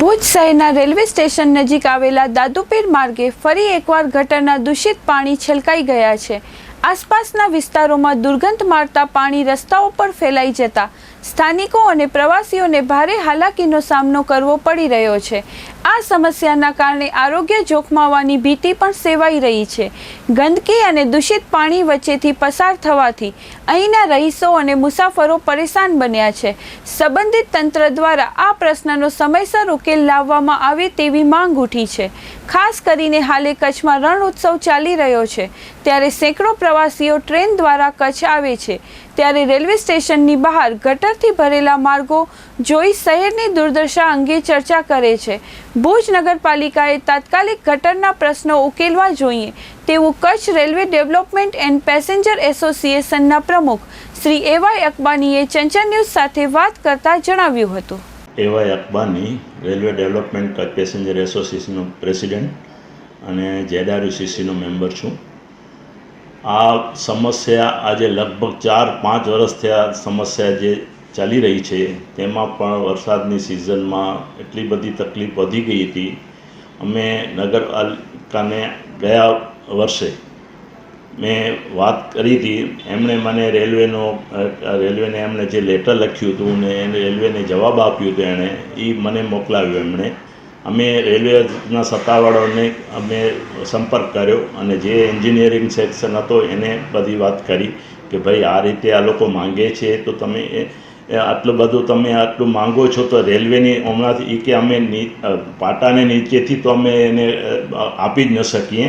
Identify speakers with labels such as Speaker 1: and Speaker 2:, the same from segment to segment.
Speaker 1: ભુજ શહેરના railway station નજીક આવેલા દાદુપીર માર્ગે ફરી એકવાર ગટરના દૂષિત પાણી છલકાઈ ગયા છે. આસપાસના વિસ્તારોમાં દુર્ગંધ મારતા પાણી રસ્તાઓ પર ફેલાઈ જતા સ્થાનિકો અને પ્રવાસીઓને ભારે હાલાકીનો સામનો કરવો પડી રહ્યો છે. આ સમસ્યાના કારણે આરોગ્ય જોખમાવાની ભીતિ પણ સેવાઈ રહી છે. ગંદકી અને દૂષિત પાણી વચ્ચેથી પસાર થવાથી અહીંના રહીશો અને મુસાફરો પરેશાન બન્યા છે. સંબંધિત તંત્ર દ્વારા આ પ્રશ્નનો સમયસર ઉકેલ લાવવામાં આવે તેવી માંગ ઉઠી છે. ખાસ કરીને હાલે કચ્છમાં રણ ઉત્સવ ચાલી રહ્યો છે. ત્યારે સેંકડો પ્રવાસીઓ ટ્રેન દ્વારા કચ્છ આવે છે. ત્યારે રેલવે સ્ટેશનની બહાર ગટરથી ભરેલા માર્ગો જોઈ શહેરની દુર્દશા અંગે ચર્ચા કરે છે. ભુજ નગરપાલિકાએ તાત્કાલિક ગટરના પ્રશ્નો ઉકેલવા જોઈએ તેવું Kutch railway development and passenger એસોસિએશનના પ્રમુખ શ્રી એવાય અકબાનીએ ચંચળ ન્યૂઝ સાથે વાત કરતા જણાવ્યું હતું.
Speaker 2: A Y Akbani railway development passenger એસોસિએશનનો president અને જેડઆરયુસીસીનો મેમ્બર છું. આ સમસ્યા આજે લગભગ ચાર, પાંચ વર્ષથી આ સમસ્યા જે ચાલી રહી છે, તેમાં પણ વરસાદની સિઝનમાં એટલી બધી તકલીફ વધી ગઈ હતી. અમે નગરપાલિકાને ગયા વર્ષે મેં વાત કરી હતી, એમણે મને રેલવેનો, રેલવેને એમણે જે લેટર લખ્યું હતું ને એને રેલવેને જવાબ આપ્યો હતો એણે એ મને મોકલાવ્યો એમણે. અમે રેલવેના સત્તાવાળાઓને અમે સંપર્ક કર્યો અને જે એન્જિનિયરિંગ સેક્શન હતો એને બધી વાત કરી કે ભાઈ આ રીતે આ લોકો માંગે છે તો તમે આટલું બધું તમે આટલું માંગો છો તો રેલવેની હમણાંથી એ કે અમે પાટાને નીચેથી તો અમે એને આપી જ ન શકીએ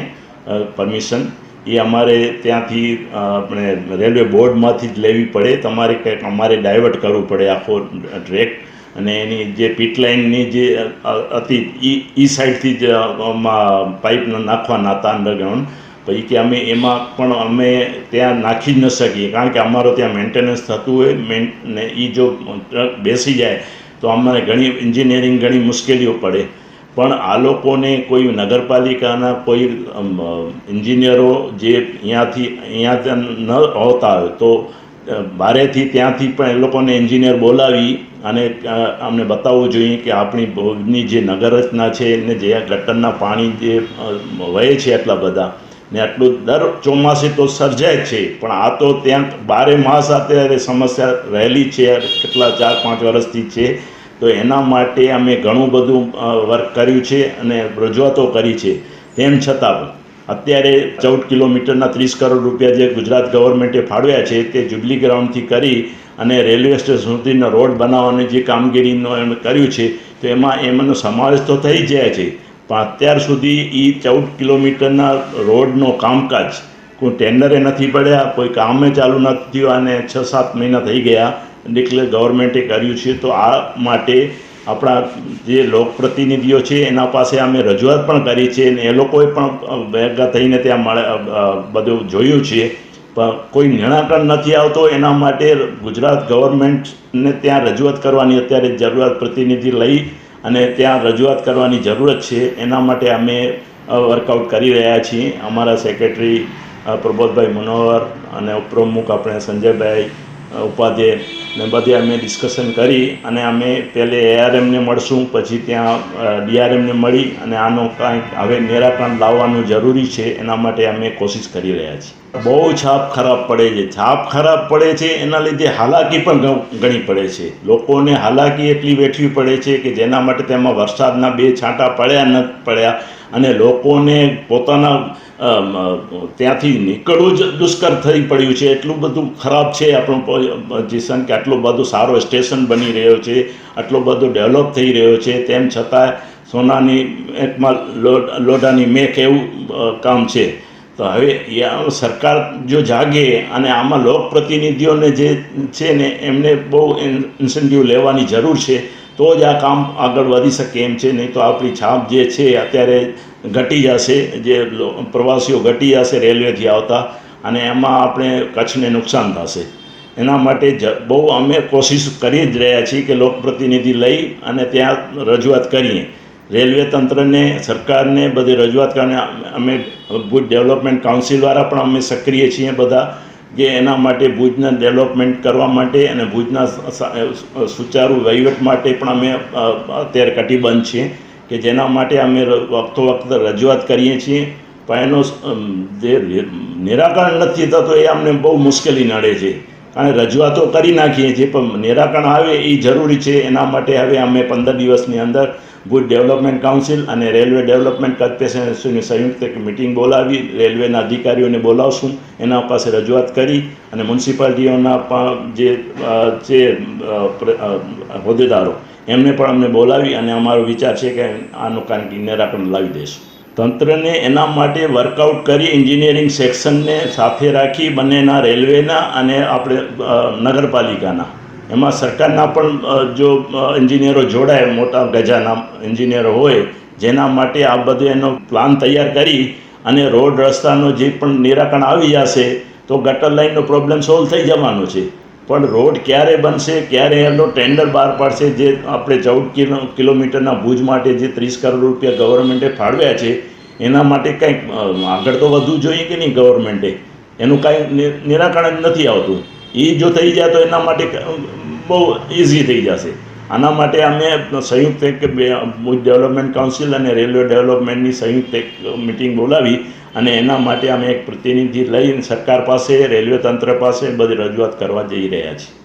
Speaker 2: પરમિશન. એ અમારે ત્યાંથી આપણે રેલવે બોર્ડમાંથી જ લેવી પડે. તમારે કંઈક અમારે ડાયવર્ટ કરવું પડે આખો ટ્રેક. અને એની જે પીટલાઇનની જે હતી એ એ સાઈડથી જ આમાં પાઇપ નાખવાના હતા અંડરગ્રાઉન્ડ પછી કે અમે એમાં પણ અમે ત્યાં નાખી જ ન શકીએ. કારણ કે અમારો ત્યાં મેન્ટેનન્સ થતું હોય મેન ને એ જો ટ્રક બેસી જાય, તો અમારે ઘણી એન્જિનિયરિંગ ઘણી મુશ્કેલીઓ પડે. પણ આ લોકોને કોઈ નગરપાલિકાના કોઈ એન્જિનિયરો જે અહીંયાથી અહીંયા ન હોતા હોય તો બારેથી ત્યાંથી પણ એ લોકોને એન્જિનિયર બોલાવી અને અમને બતાવવું જોઈએ કે આપણી ભુજની જે નગરરચના છે એને જે આ ગટરના પાણી જે વહે છે આટલા બધા, ને આટલું દર ચોમાસે તો સર્જાય છે, પણ આ તો ત્યાં બારે માસ અત્યારે સમસ્યા રહેલી છે કેટલા ચાર પાંચ વર્ષથી છે, તો એના માટે અમે ઘણું બધું વર્ક કર્યું છે અને રજૂઆતો કરી છે, તેમ છતાં પણ. અત્યારે ચૌદ કિલોમીટરના ત્રીસ કરોડ રૂપિયા જે ગુજરાત ગવર્મેન્ટે ફાળવ્યા છે તે જુબલી ગ્રાઉન્ડથી કરી અને રેલવે સ્ટેશન સુધીનો રોડ બનાવવાની જે કામગીરીનો એમણે કર્યું છે, તો એમાં એમનો સમાવેશ તો થઈ જાય છે. પણ અત્યાર સુધી એ ચૌદ કિલોમીટરના રોડનો કામકાજ કોઈ ટેન્ડરે નથી પડ્યા, કોઈ કામે ચાલુ નથી થયું અને છ સાત મહિના થઈ ગયા, એટલે ગવર્મેન્ટે કર્યું છે. તો આ માટે આપણા જે લોકપ્રતિનિધિઓ છે, એના પાસે અમે રજૂઆત પણ કરી છે અને એ લોકોએ પણ ભેગા થઈને ત્યાં મળે બધું જોયું છે. પણ કોઈ નિર્ણાકર નથી આવતો, એના માટે ગુજરાત ગવર્મેન્ટને ત્યાં રજૂઆત કરવાની અત્યારે જરૂરિયાત પ્રતિનિધિ લઈ અને ત્યાં રજૂઆત કરવાની જરૂરત છે. એના માટે અમે વર્કઆઉટ કરી રહ્યા છીએ. અમારા સેક્રેટરી પ્રબોધભાઈ મનોહર અને ઉપપ્રમુખ આપણે સંજયભાઈ ઉપાધ્યાય ને બધી અમે ડિસ્કશન કરી અને અમે પહેલે એઆરએમને મળશું, પછી ત્યાં ડીઆરએમને મળી અને આનો કાંઈક હવે નિરાકરણ લાવવાનું જરૂરી છે, એના માટે અમે કોશિશ કરી રહ્યા છીએ. બહુ છાપ ખરાબ પડે છે. છાપ ખરાબ પડે છે, એના લીધે હાલાકી પણ ઘણી પડે છે. લોકોને હાલાકી એટલી વેઠવી પડે છે કે જેના માટે તેમાં વરસાદના બે છાંટા પડ્યા ન પડ્યા. અને લોકોને પોતાના ત્યાંથી નીકળવું જ દુષ્કર થઈ પડ્યું છે. એટલું બધું ખરાબ છે આપણું પોઝિશન કે આટલું બધું સારો સ્ટેશન બની રહ્યો છે, આટલો બધો ડેવલપ થઈ રહ્યો છે. તેમ છતાં સોનાની એકમાં લોઢાની મેક એવું કામ છે. તો હવે સરકાર જો જાગે અને આમાં લોકપ્રતિનિધિઓને જે છે ને એમને બહુ ઇન્સેન્ટિવ લેવાની જરૂર છે તો જ આ કામ આગળ વધી શકે એમ છે, નહીં તો આપણી છાપ જે છે અત્યારે ઘટી જશે, જે પ્રવાસીઓ ઘટી જશે રેલવેથી આવતા અને એમાં આપણે કચ્છને નુકસાન થશે. એના માટે જ બહુ અમે કોશિશ કરી જ રહ્યા છીએ કે લોકપ્રતિનિધિ લઈ અને ત્યાં રજૂઆત કરીએ. રેલવે તંત્રને, સરકારને બધી રજૂઆત કરીને અમે ભુજ ડેવલપમેન્ટ કાઉન્સિલ દ્વારા પણ અમે સક્રિય છીએ બધા. કે એના માટે ભુજના ડેવલપમેન્ટ કરવા માટે અને ભુજના સુચારુ વહીવટ માટે પણ અમે અત્યારે કટિબદ્ધ છીએ કે જેના માટે અમે વખતો વખત રજૂઆત કરીએ છીએ. પણ એનો જે નિરાકરણ નથી થતો એ અમને બહુ મુશ્કેલી નડે છે. કારણ રજૂઆતો કરી નાખીએ છીએ, પણ નિરાકરણ આવે એ જરૂરી છે. એના માટે હવે અમે પંદર દિવસની અંદર ભુજ ડેવલપમેન્ટ કાઉન્સિલ અને રેલવે ડેવલપમેન્ટ કોર્પોરેશન એસોસિએશનની સંયુક્ત મિટિંગ બોલાવી રેલવેના અધિકારીઓને બોલાવશું. એના પાસે રજૂઆત કરી અને મ્યુનિસિપાલિટીઓના પણ જે છે હોદ્દેદારો, એમને પણ અમને બોલાવી અને અમારો વિચાર છે કે આનું કારણ નિરાકરણ લાવી દઈશું. તંત્રને એના માટે વર્કઆઉટ કરી એન્જિનિયરિંગ સેક્શનને સાથે રાખી બંનેના રેલવેના અને આપણે નગરપાલિકાના. એમાં સરકારના પણ જો એન્જિનિયરો જોડાય, મોટા ગજાના એન્જિનિયરો હોય, જેના માટે આ બધું એનો પ્લાન તૈયાર કરી અને રોડ રસ્તાનો જે પણ નિરાકરણ આવી જશે, તો ગટર લાઇનનો પ્રોબ્લેમ સોલ્વ થઈ જવાનો છે. પણ રોડ ક્યારે બનશે, ક્યારે એનો ટેન્ડર બહાર પાડશે, જે આપણે ચૌદ કિલો, કિલોમીટરના ભુજ માટે જે ત્રીસ કરોડ રૂપિયા ગવર્મેન્ટે ફાળવ્યા છે, એના માટે કંઈક આગળ તો વધવું જોઈએ કે નહીં ગવર્મેન્ટે એનું કાંઈ નિરાકરણ નથી આવતું. એ જો થઈ જાય તો એના માટે બહુ ઇઝી થઈ જશે. આના માટે અમે સંયુક્ત એક ભુજ ડેવલપમેન્ટ કાઉન્સિલ અને રેલવે ડેવલપમેન્ટની સંયુક્ત એક મિટિંગ બોલાવી. અને એના માટે અમે એક પ્રતિનિધિ લઈને સરકાર પાસે, રેલવે તંત્ર પાસે બધી રજૂઆત કરવા જઈ રહ્યા છીએ.